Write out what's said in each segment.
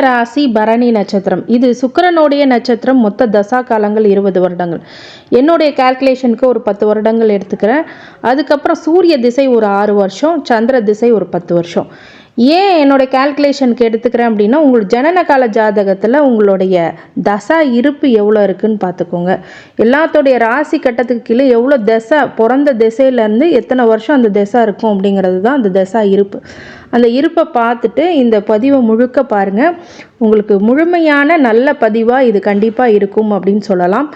ராசி பரணி நட்சத்திரம். இது சுக்கிரனுடைய நட்சத்திரம். மொத்த தசா காலங்கள் இருபது வருடங்கள். என்னுடைய கால்குலேஷனுக்கு ஒரு பத்து வருடங்கள் எடுத்துக்கிறேன். அதுக்கப்புறம் சூரிய திசை ஒரு ஆறு வருஷம் சந்திர திசை ஒரு பத்து வருஷம். ஏன் என்னோட கால்குலேஷனுக்கு எடுத்துக்கிறேன் அப்படின்னா உங்களுக்கு ஜனன கால ஜாதகத்தில் உங்களுடைய தசா இருப்பு எவ்வளோ இருக்குன்னு பார்த்துக்கோங்க. எல்லாத்தோடைய ராசி கட்டத்துக்கு கீழே எவ்வளோ தசை பிறந்த திசையிலேருந்து எத்தனை வருஷம் அந்த திசை இருக்கும் அப்படிங்கிறது தான் அந்த தசா இருப்பு. அந்த இருப்பை பார்த்துட்டு இந்த பதிவை முழுக்க பாருங்கள் உங்களுக்கு முழுமையான நல்ல பதிவாக இது கண்டிப்பாக இருக்கும் அப்படின்னு சொல்லலாம்.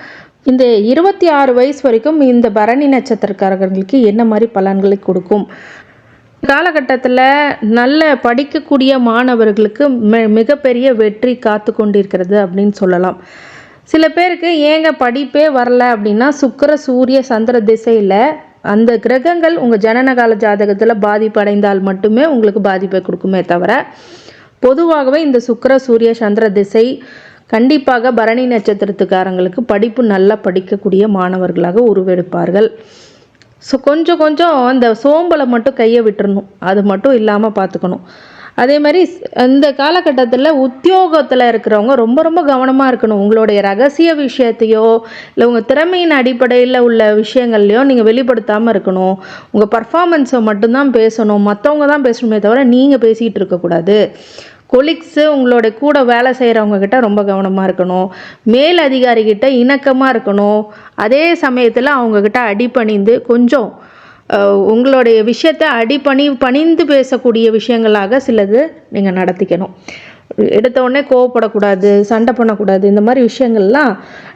இந்த இருபத்தி ஆறு வயசு வரைக்கும் இந்த பரணி நட்சத்திரக்காரர்களுக்கு என்ன மாதிரி பலன்களை கொடுக்கும்? காலகட்டத்தில் நல்ல படிக்கக்கூடிய மாணவர்களுக்கு மிகப்பெரிய வெற்றி காத்து கொண்டிருக்கிறது அப்படின்னு சொல்லலாம். சில பேருக்கு ஏங்க படிப்பே வரல அப்படின்னா சுக்கிர சூரிய சந்திர திசையில் அந்த கிரகங்கள் உங்கள் ஜனனகால ஜாதகத்தில் பாதிப்படைந்தால் மட்டுமே உங்களுக்கு பாதிப்பை கொடுக்குமே தவிர பொதுவாகவே இந்த சுக்கிர சூரிய சந்திர திசை கண்டிப்பாக பரணி நட்சத்திரத்துக்காரங்களுக்கு படிப்பு நல்லா படிக்கக்கூடிய மாணவர்களாக உருவெடுப்பார்கள். ஸோ கொஞ்சம் கொஞ்சம் அந்த சோம்பலை மட்டும் கையை விட்டுறணும். அது மட்டும் இல்லாமல் பார்த்துக்கணும் அதே மாதிரி இந்த காலகட்டத்தில் உத்தியோகத்தில் இருக்கிறவங்க ரொம்ப ரொம்ப கவனமாக இருக்கணும். உங்களுடைய ரகசிய விஷயத்தையோ இல்லை உங்கள் திறமையின் அடிப்படையில் உள்ள விஷயங்கள்லையோ நீங்கள் வெளிப்படுத்தாமல் இருக்கணும். உங்கள் பர்ஃபார்மன்ஸை மட்டும்தான் பேசணும். மற்றவங்க தான் பேசணுமே தவிர நீங்கள் பேசிகிட்டு இருக்கக்கூடாது. கொலிக்ஸு உங்களோட கூட வேலை செய்கிறவங்கக்கிட்ட ரொம்ப கவனமாக இருக்கணும். மேல் அதிகாரிகிட்ட இணக்கமாக இருக்கணும். அதே சமயத்தில் அவங்கக்கிட்ட அடிபணிந்து கொஞ்சம் உங்களுடைய விஷயத்தை அடிபணி பணிந்து பேசக்கூடிய விஷயங்களாக சிலது நீங்கள் நடத்திக்கணும். எடுத்த உடனே கோவப்படக்கூடாது சண்டை பண்ணக்கூடாது இந்த மாதிரி விஷயங்கள்லாம்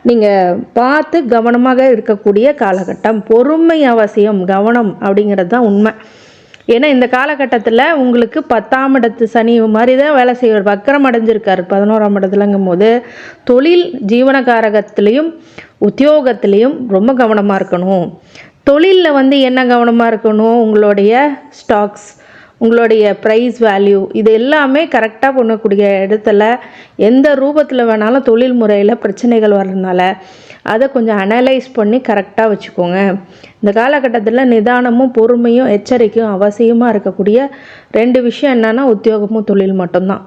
நீங்கள் பார்த்து கவனமாக இருக்கக்கூடிய காலகட்டம். பொறுமை அவசியம் கவனம் அப்படிங்கிறது தான் உண்மை. ஏன்னா இந்த காலகட்டத்தில் உங்களுக்கு பத்தாம் இடத்து சனி மாதிரி தான் வேலை செய்வார். வக்கரம் அடைஞ்சிருக்காரு. பதினோராம் இடத்துலங்கும் போது தொழில் ஜீவனகாரகத்திலையும் உத்தியோகத்திலையும் ரொம்ப கவனமாக இருக்கணும். தொழிலில் வந்து என்ன கவனமாக இருக்கணும்? உங்களுடைய ஸ்டாக்ஸ் உங்களுடைய ப்ரைஸ் வேல்யூ இது எல்லாமே கரெக்டாக பண்ணக்கூடிய இடத்துல எந்த ரூபத்தில் வேணாலும் தொழில் முறையில் பிரச்சனைகள் வர்றதுனால அதை கொஞ்சம் அனலைஸ் பண்ணி கரெக்டாக வச்சுக்கோங்க. இந்த காலகட்டத்தில் நிதானமும் பொறுமையும் எச்சரிக்கையும் அவசியமாக இருக்கக்கூடிய ரெண்டு விஷயம் என்னன்னா உத்தியோகமும் தொழில் மட்டும்தான்.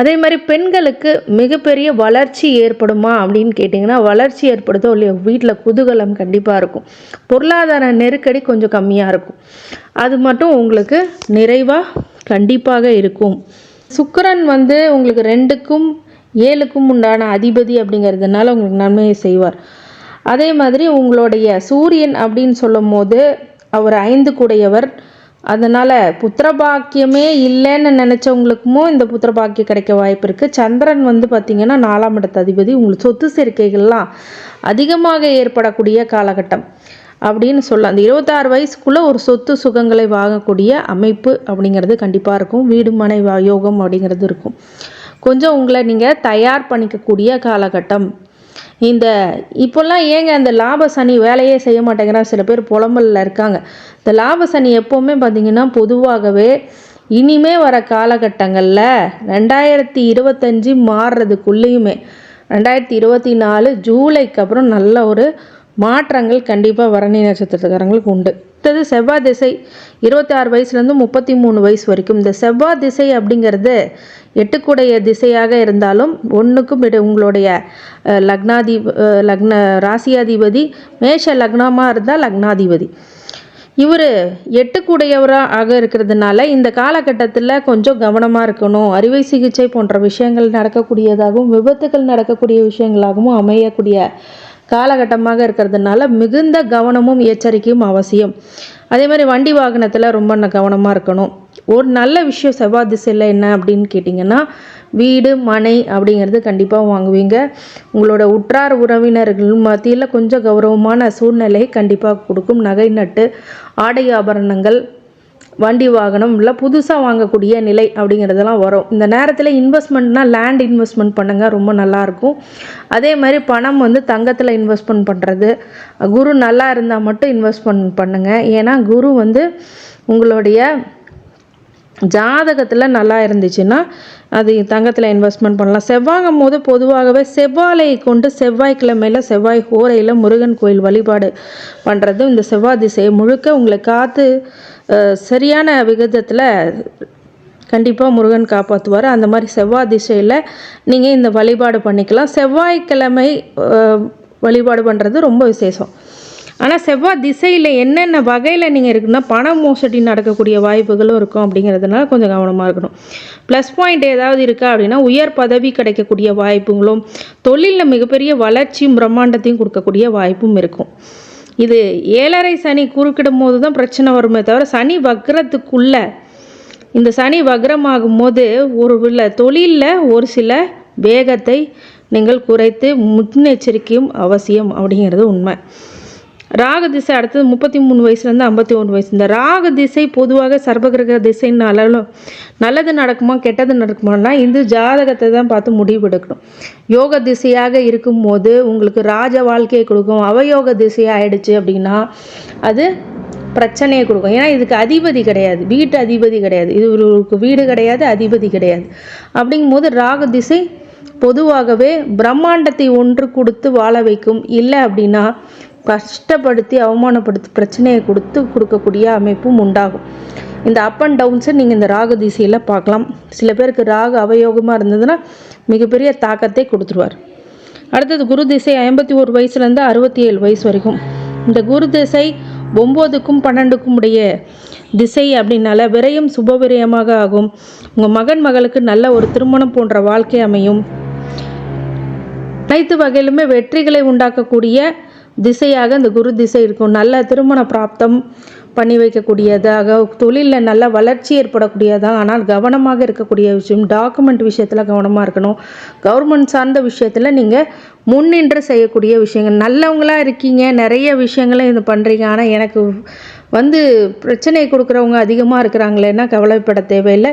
அதே மாதிரி பெண்களுக்கு மிகப்பெரிய வளர்ச்சி ஏற்படுமா அப்படின்னு கேட்டிங்கன்னா வளர்ச்சி ஏற்படுதோ இல்லையோ வீட்டில் குதூகலம் கண்டிப்பாக இருக்கும். பொருளாதார நெருக்கடி கொஞ்சம் கம்மியாக இருக்கும். அது மட்டும் உங்களுக்கு நிறைவாக கண்டிப்பாக இருக்கும். சுக்கரன் வந்து உங்களுக்கு ரெண்டுக்கும் ஏழுக்கும் உண்டான அதிபதி அப்படிங்கிறதுனால உங்களுக்கு நன்மையை செய்வார். அதே மாதிரி உங்களுடைய சூரியன் அப்படின்னு சொல்லும் போது அவர் ஐந்து கூடையவர். அதனால் புத்திரபாக்கியமே இல்லைன்னு நினச்சவங்களுக்குமோ இந்த புத்திரபாக்கியம் கிடைக்க வாய்ப்பு இருக்குது சந்திரன் வந்து பார்த்திங்கன்னா நாலாம் இடத்து அதிபதி. உங்களுக்கு சொத்து சேர்க்கைகள்லாம் அதிகமாக ஏற்படக்கூடிய காலகட்டம் அப்படின்னு சொல்லலாம். அந்த இருபத்தாறு வயசுக்குள்ளே ஒரு சொத்து சுகங்களை வாங்கக்கூடிய அமைப்பு அப்படிங்கிறது கண்டிப்பாக இருக்கும். வீடு மனை யோகம் அப்படிங்கிறது இருக்கும். கொஞ்சம் உங்களை நீங்கள் தயார் பண்ணிக்கக்கூடிய காலகட்டம். இந்த இப்போல்லாம் ஏங்க அந்த லாப சனி வேலையே செய்ய மாட்டேங்கிறான் சில பேர் புலம்பலில் இருக்காங்க. இந்த லாப சனி எப்போவுமே பார்த்தீங்கன்னா பொதுவாகவே இனிமே வர காலகட்டங்களில் ரெண்டாயிரத்தி இருபத்தஞ்சி மாறுறதுக்குள்ளேயுமே ரெண்டாயிரத்தி இருபத்தி நாலு ஜூலைக்கு அப்புறம் நல்ல ஒரு மாற்றங்கள் கண்டிப்பாக வரணி நட்சத்திரக்காரங்களுக்கு உண்டு. அடுத்தது செவ்வாய் திசை. இருபத்தாறு வயசுலேருந்து முப்பத்தி மூணு வயசு வரைக்கும். இந்த செவ்வாய் திசை அப்படிங்கிறது எட்டுக்குடைய திசையாக இருந்தாலும் ஒன்றுக்கும் இட உங்களுடைய லக்னாதி லக்ன ராசியாதிபதி மேஷ லக்னமாக இருந்தால் லக்னாதிபதி. இவர் எட்டுக்குடையவராக இருக்கிறதுனால இந்த காலகட்டத்தில் கொஞ்சம் கவனமாக இருக்கணும். அறுவை சிகிச்சை போன்ற விஷயங்கள் நடக்கக்கூடியதாகவும் விபத்துகள் நடக்கக்கூடிய விஷயங்களாகவும் அமையக்கூடிய காலகட்டமாக இருக்கிறதுனால மிகுந்த கவனமும் எச்சரிக்கையும் அவசியம். அதே மாதிரி வண்டி வாகனத்தில் ரொம்ப கவனமாக இருக்கணும். ஒரு நல்ல விஷயம் செவ்வாய் திசையில் என்ன அப்படின்னு கேட்டிங்கன்னா வீடு மனை அப்படிங்கிறது கண்டிப்பாக வாங்குவீங்க. உங்களோட உற்றார் உறவினர்கள் மத்தியில் கொஞ்சம் கௌரவமான சூழ்நிலை கண்டிப்பாக கொடுக்கும். நகை நட்டு ஆடை ஆபரணங்கள் வண்டி வாகனம் இல்லை புதுசாக வாங்கக்கூடிய நிலை அப்படிங்கிறதெல்லாம் வரும். இந்த நேரத்தில் இன்வெஸ்ட்மெண்ட்னால் லேண்ட் இன்வெஸ்ட்மெண்ட் பண்ணுங்க ரொம்ப நல்லாயிருக்கும் அதே மாதிரி பணம் வந்து தங்கத்தில் இன்வெஸ்ட்மெண்ட் பண்ணுறது குரு நல்லா இருந்தால் மட்டும் இன்வெஸ்ட்மெண்ட் பண்ணுங்க. ஏன்னா குரு வந்து உங்களுடைய ஜாதகத்தில் நல்லா இருந்துச்சுன்னா அது தங்கத்தில் இன்வெஸ்ட்மெண்ட் பண்ணலாம். செவ்வாங்கும் போது பொதுவாகவே செவ்வாலை கொண்டு செவ்வாய்க்கிழமையில் செவ்வாய் ஹோரையில் முருகன் கோயில் வழிபாடு பண்ணுறது இந்த செவ்வாய் திசையை முழுக்க உங்களை காத்து சரியான விகிதத்தில் கண்டிப்பாக முருகன் காப்பாற்றுவார் அந்த மாதிரி செவ்வாய் திசையில் நீங்கள் இந்த வழிபாடு பண்ணிக்கலாம். செவ்வாய்க்கிழமை வழிபாடு பண்ணுறது ரொம்ப விசேஷம். ஆனால் செவ்வாய் திசையில் என்னென்ன வகையில் நீங்கள் இருக்குன்னா பண மோசடி நடக்கக்கூடிய வாய்ப்புகளும் இருக்கும் அப்படிங்கிறதுனால கொஞ்சம் கவனமாக இருக்கணும். ப்ளஸ் பாயிண்ட் ஏதாவது இருக்கா அப்படின்னா உயர் பதவி கிடைக்கக்கூடிய வாய்ப்புகளும் தொழிலில் மிகப்பெரிய வளர்ச்சியும் பிரம்மாண்டத்தையும் கொடுக்கக்கூடிய வாய்ப்பும் இருக்கும். இது ஏழரை சனி குறுக்கிடும் போது தான் பிரச்சனை வருமே தவிர சனி வக்ரத்துக்குள்ள. இந்த சனி வக்ரமாகும் போது ஒரு சில தொழிலில் ஒரு சில வேகத்தை நீங்கள் குறைத்து முன்னெச்சரிக்கையும் அவசியம் அப்படிங்கிறது உண்மை. ராக திசை அடுத்தது முப்பத்தி மூணு வயசுலேருந்து ஐம்பத்தி ஒன்று வயசு. இந்த ராக திசை பொதுவாக சர்வகிரக திசைனாலும் நல்லது நடக்குமா கெட்டது நடக்குமானா இந்த ஜாதகத்தை தான் பார்த்து முடிவெடுக்கணும். யோக திசையாக இருக்கும்போது உங்களுக்கு ராஜ வாழ்க்கையை கொடுக்கும் அவயோக திசையாக ஆயிடுச்சு அப்படின்னா அது பிரச்சனையை கொடுக்கும். ஏன்னா இதுக்கு அதிபதி கிடையாது வீட்டு அதிபதி கிடையாது இது ஒரு வீடு கிடையாது அதிபதி கிடையாது. அப்படிங்கும்போது ராகு திசை பொதுவாகவே பிரம்மாண்டத்தை ஒன்று கொடுத்து வாழ வைக்கும். இல்லை அப்படின்னா கஷ்டப்படுத்தி அவமானப்படுத்தி பிரச்சனையை கொடுத்து கொடுக்கக்கூடிய அமைப்பும் உண்டாகும். இந்த அப் அண்ட் டவுன்ஸை நீங்கள் இந்த ராகு திசையில் பார்க்கலாம். சில பேருக்கு ராகு அவயோகமாக இருந்ததுன்னா மிகப்பெரிய தாக்கத்தை கொடுத்துருவார். அடுத்தது குரு திசை ஐம்பத்தி ஒரு வயசுலேருந்து அறுபத்தி ஏழு வயசு வரைக்கும். இந்த குரு திசை ஒம்போதுக்கும் பன்னெண்டுக்கும் உடைய திசை அப்படின்னால விரயம் சுப விரயமாக ஆகும். உங்கள் மகன் மகளுக்கு நல்ல ஒரு திருமணம் போன்ற வாழ்க்கை அமையும். அனைத்து வகையிலுமே வெற்றிகளை உண்டாக்கக்கூடிய திசையாக இந்த குரு திசை இருக்கும். நல்ல திருமண பிராப்தம் பண்ணி வைக்கக்கூடியதாக தொழிலில் நல்ல வளர்ச்சி ஏற்படக்கூடியதாக ஆனால் கவனமாக இருக்கக்கூடிய விஷயம் டாக்குமெண்ட் விஷயத்தில் கவனமாக இருக்கணும். கவர்மெண்ட் சார்ந்த விஷயத்தில் நீங்கள் முன்னின்று செய்யக்கூடிய விஷயங்கள். நல்லவங்களா இருக்கீங்க நிறைய விஷயங்களை இது பண்ணுறீங்க ஆனால் எனக்கு வந்து பிரச்சனை கொடுக்குறவங்க அதிகமாக இருக்கிறாங்களேன்னா கவலைப்பட தேவையில்லை.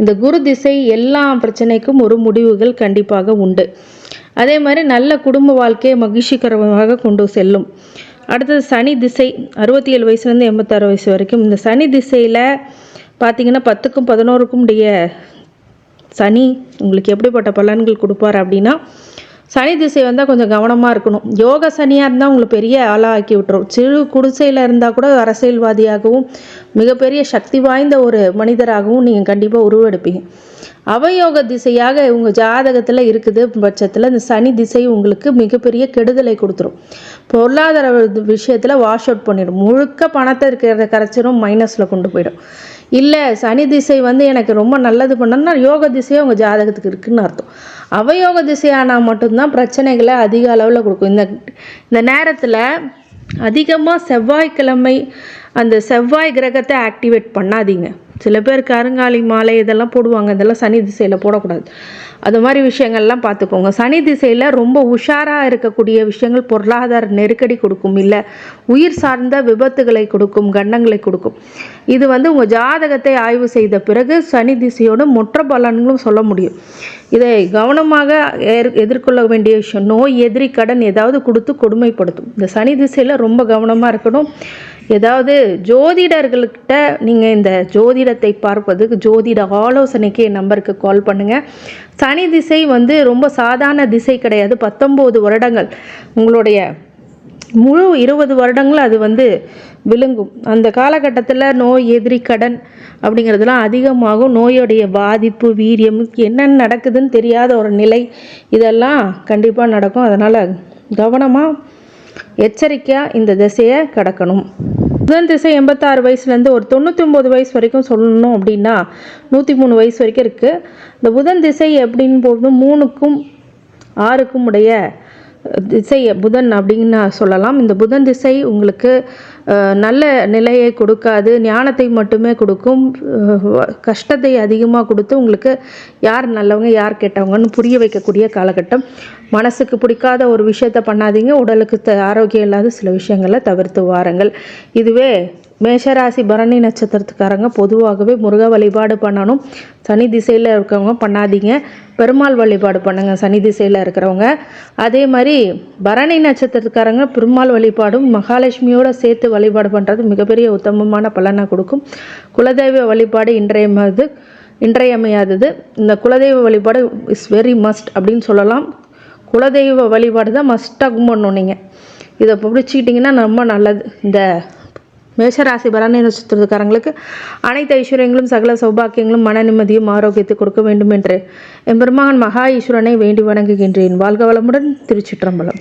இந்த குரு திசை எல்லா பிரச்சனைக்கும் ஒரு முடிவுகள் கண்டிப்பாக உண்டு. அதே மாதிரி நல்ல குடும்ப வாழ்க்கையை மகிழ்ச்சிகரமாக கொண்டு செல்லும். அடுத்தது சனி திசை அறுபத்தி ஏழு வயசுலேருந்து எண்பத்தாறு வயசு வரைக்கும். இந்த சனி திசையில் பார்த்தீங்கன்னா பத்துக்கும் பதினோருக்கும் உடைய சனி உங்களுக்கு எப்படிப்பட்ட பலன்கள் கொடுப்பார் அப்படின்னா சனி திசை வந்தால் கொஞ்சம் கவனமாக இருக்கணும். யோக சனியாக இருந்தால் உங்களுக்கு பெரிய ஆளாக ஆக்கி விட்டுரும். சிறு குடிசையில் இருந்தால் கூட அரசியல்வாதியாகவும் மிகப்பெரிய சக்தி வாய்ந்த ஒரு மனிதராகவும் நீங்கள் கண்டிப்பாக உருவெடுப்பீங்க. அவயோக திசையாக உங்கள் ஜாதகத்தில் இருக்குது பட்சத்தில் இந்த சனி திசை உங்களுக்கு மிகப்பெரிய கெடுதலை கொடுத்துரும். பொருளாதார விஷயத்தில் வாஷ் அவுட் பண்ணிடும் முழுக்க பணத்தை இருக்கிறத கரைச்சிரும் மைனஸில் கொண்டு போயிடும். இல்லை சனி திசை வந்து எனக்கு ரொம்ப நல்லது பண்ணணும்னா யோக திசையே உங்கள் ஜாதகத்துக்கு இருக்குதுன்னு அர்த்தம். அவயோக திசையானால் மட்டும்தான் பிரச்சனைகளை அதிக அளவில் கொடுக்கும். இந்த இந்த நேரத்தில் அதிகமாக செவ்வாய்க்கிழமை அந்த செவ்வாய் கிரகத்தை ஆக்டிவேட் பண்ணாதீங்க. சில பேர் கருங்காலி மாலை இதெல்லாம் போடுவாங்க. இதெல்லாம் சனி திசையில் போடக்கூடாது. அது மாதிரி விஷயங்கள்லாம் பார்த்துக்கோங்க. சனி திசையில் ரொம்ப உஷாராக இருக்கக்கூடிய விஷயங்கள் பொருளாதார நெருக்கடி கொடுக்கும். இல்லை உயிர் சார்ந்த விபத்துகளை கொடுக்கும் கண்டங்களை கொடுக்கும். இது வந்து உங்கள் ஜாதகத்தை ஆய்வு செய்த பிறகு சனி திசையோட மொற்ற பலன்களும் சொல்ல முடியும். இதை கவனமாக எதிர்கொள்ள வேண்டிய விஷயம் நோய் எதிரி கடன் ஏதாவது கொடுத்து கொடுமைப்படுத்தும். இந்த சனி திசையில் ரொம்ப கவனமாக இருக்கணும். ஏதாவது ஜோதிடர்கள்கிட்ட நீங்கள் இந்த ஜோதிடத்தை பார்ப்பதுக்கு ஜோதிட ஆலோசனைக்கு என் நம்பருக்கு கால் பண்ணுங்கள் சனி திசை வந்து ரொம்ப சாதாரண திசை கிடையாது. பத்தொம்போது வருடங்கள். உங்களுடைய முழு இருபது வருடங்கள் அது வந்து விழுங்கும். அந்த காலகட்டத்தில் நோய் எதிரி கடன் அப்படிங்கிறதுலாம் அதிகமாகும். நோயுடைய பாதிப்பு வீரியம் என்னென்ன நடக்குதுன்னு தெரியாத ஒரு நிலை இதெல்லாம் கண்டிப்பாக நடக்கும். அதனால் கவனமாக எச்சரிக்கையாக இந்த திசையை கடக்கணும். புதன் திசை எண்பத்தாறு வயசுலேருந்து ஒரு தொண்ணூற்றி ஒம்பது வயசு வரைக்கும் சொல்லணும் அப்படின்னா நூற்றி மூணு வயசு வரைக்கும் இருக்குது இந்த புதன் திசை எப்படின்னு போது மூணுக்கும் ஆறுக்கும் உடைய திசை புதன் அப்படின்னு சொல்லலாம். இந்த புதன் திசை உங்களுக்கு நல்ல நிலையை கொடுக்காது. ஞானத்தை மட்டுமே கொடுக்கும். கஷ்டத்தை அதிகமாக கொடுத்து உங்களுக்கு யார் நல்லவங்க யார் கெட்டவங்கன்னு புரிய வைக்கக்கூடிய காலகட்டம். மனசுக்கு பிடிக்காத ஒரு விஷயத்த பண்ணாதீங்க. உடலுக்கு த- ஆரோக்கியம் இல்லாத சில விஷயங்களை தவிர்த்து வாருங்கள். இதுவே மேஷராசி பரணி நட்சத்திரத்துக்காரங்க பொதுவாகவே முருக வழிபாடு பண்ணணும். சனி திசையில் இருக்கிறவங்க பண்ணாதீங்க. பெருமாள் வழிபாடு பண்ணுங்க சனி திசையில் இருக்கிறவங்க. அதே மாதிரி பரணி நட்சத்திரத்துக்காரங்க பெருமாள் வழிபாடும் மகாலட்சுமியோட சேர்த்து வழிபாடு பண்ணுறது மிகப்பெரிய உத்தமமான பலனை கொடுக்கும். குலதெய்வ வழிபாடு இன்றையமாது இன்றையமையாதது. இந்த குலதெய்வ வழிபாடு இஸ் வெரி மஸ்ட் அப்படின்னு சொல்லலாம். குலதெய்வ வழிபாடு தான் மஸ்ட்டாக பண்ணணும் நீங்கள் இதை பிடிச்சிக்கிட்டிங்கன்னா ரொம்ப நல்லது. இந்த மேஷராசி பலனை நட்சத்திரத்துக்காரங்களுக்கு அனைத்து ஐஸ்வர்யங்களும் சகல சௌபாக்கியங்களும் மன நிம்மதியும் ஆரோக்கியத்தை கொடுக்க வேண்டும் என்று எம்பெருமான் மகா ஈஸ்வரனை வேண்டி வணங்குகின்றேன். வாழ்க வளமுடன் திருச்சிற்றம்பலம்.